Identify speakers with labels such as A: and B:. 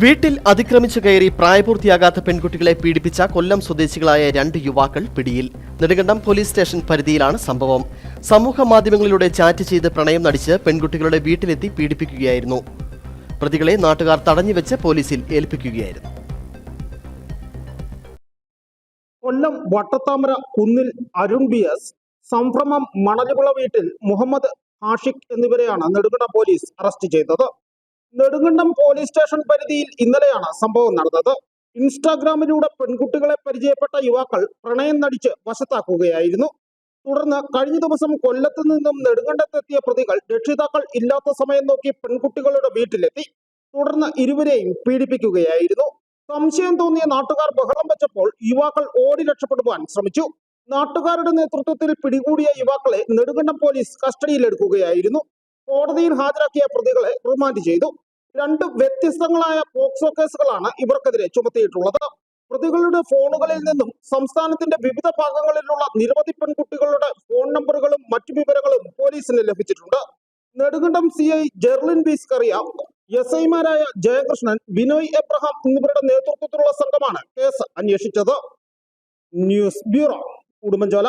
A: വീട്ടിൽ അതിക്രമിച്ചു കയറി പ്രായപൂർത്തിയാകാത്ത പെൺകുട്ടികളെ പീഡിപ്പിച്ച കൊല്ലം സ്വദേശികളായ രണ്ട് യുവാക്കൾ പിടിയിൽ. നെടുങ്കണ്ടം പോലീസ് സ്റ്റേഷൻ പരിധിയിലാണ് സംഭവം. സമൂഹ മാധ്യമങ്ങളിലൂടെ ചാറ്റ് ചെയ്ത് പ്രണയം നടിച്ച് പെൺകുട്ടികളുടെ വീട്ടിലെത്തി പീഡിപ്പിക്കുകയായിരുന്നു. പ്രതികളെ നാട്ടുകാർ തടഞ്ഞുവെച്ച് പോലീസിൽ ഏൽപ്പിക്കുകയായിരുന്നു.
B: കൊല്ലം വട്ടത്താമര കുന്നിൽ അരുൺ ബി എസ് സംഭ്രമം മണലുകുള വീട്ടിൽ മുഹമ്മദ് ഹാഷിഖ് എന്നിവരെയാണ് നെടുങ്കണ്ടം പോലീസ് അറസ്റ്റ് ചെയ്തത്. നെടുങ്കണ്ടം പോലീസ് സ്റ്റേഷൻ പരിധിയിൽ ഇന്നലെയാണ് സംഭവം നടന്നത്. ഇൻസ്റ്റാഗ്രാമിലൂടെ പെൺകുട്ടികളെ പരിചയപ്പെട്ട യുവാക്കൾ പ്രണയം നടിച്ച് വശത്താക്കുകയായിരുന്നു. തുടർന്ന് കഴിഞ്ഞ ദിവസം കൊല്ലത്ത് നിന്നും നെടുങ്കണ്ടത്തെത്തിയ പ്രതികൾ രക്ഷിതാക്കൾ ഇല്ലാത്ത സമയം നോക്കി പെൺകുട്ടികളുടെ വീട്ടിലെത്തി. തുടർന്ന് ഇരുവരെയും പീഡിപ്പിക്കുകയായിരുന്നു. സംശയം തോന്നിയ നാട്ടുകാർ ബഹളം വെച്ചപ്പോൾ യുവാക്കൾ ഓടി രക്ഷപ്പെടുവാൻ ശ്രമിച്ചു. നാട്ടുകാരുടെ നേതൃത്വത്തിൽ പിടികൂടിയ യുവാക്കളെ നെടുങ്കണ്ടം പോലീസ് കസ്റ്റഡിയിലെടുക്കുകയായിരുന്നു. കോടതിയിൽ ഹാജരാക്കിയ പ്രതികളെ റിമാൻഡ് ചെയ്തു. രണ്ട് വ്യത്യസ്തങ്ങളായ പോക്സോ കേസുകളാണ് ഇവർക്കെതിരെ ചുമത്തിയിട്ടുള്ളത്. പ്രതികളുടെ ഫോണുകളിൽ നിന്നും സംസ്ഥാനത്തിന്റെ വിവിധ ഭാഗങ്ങളിലുള്ള നിരവധി പെൺകുട്ടികളുടെ ഫോൺ നമ്പറുകളും മറ്റു വിവരങ്ങളും പോലീസിന് ലഭിച്ചിട്ടുണ്ട്. Nedumkandam C I Jerlin Bees Kariya S ഐമാരായ ജയകൃഷ്ണൻ ബിനോയ് എബ്രഹാം എന്നിവരുടെ നേതൃത്വത്തിലുള്ള സംഘമാണ് കേസ് അന്വേഷിച്ചത്. News bureau Udumbanchola.